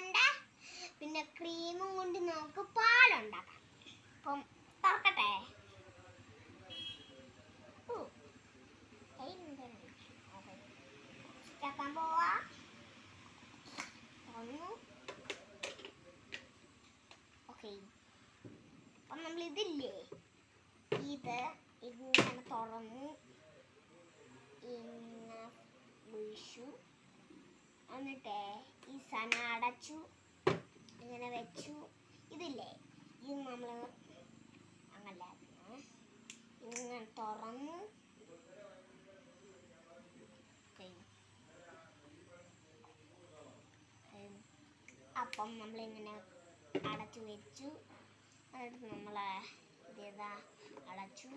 കൊണ്ട് പിന്നെ ക്രീമും കൊണ്ട് നമുക്ക് പാലുണ്ടാക്കാം. അപ്പം തുറക്കട്ടെ? ഇതില്ലേ ഇത് ഇങ്ങനെ തുറന്നു ഇങ്ങനെ വീശു എന്നിട്ട് ഈ സന അടച്ചു ഇങ്ങനെ വെച്ചു. ഇതില്ലേ? ഇത് നമ്മൾ അങ്ങനെ ഇങ്ങനെ തുറന്ന്. അപ്പം നമ്മളിങ്ങനെ അടച്ചു വെച്ചു. എന്നിട്ട് നമ്മൾ ഇതേതാ? അടച്ചു.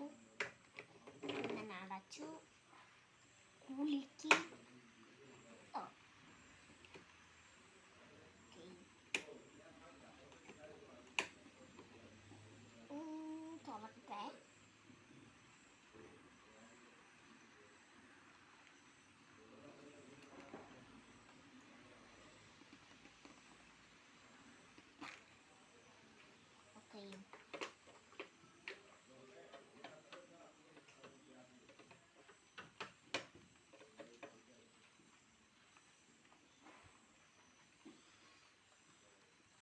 ഇങ്ങനെ അടച്ചു. കുലുക്കി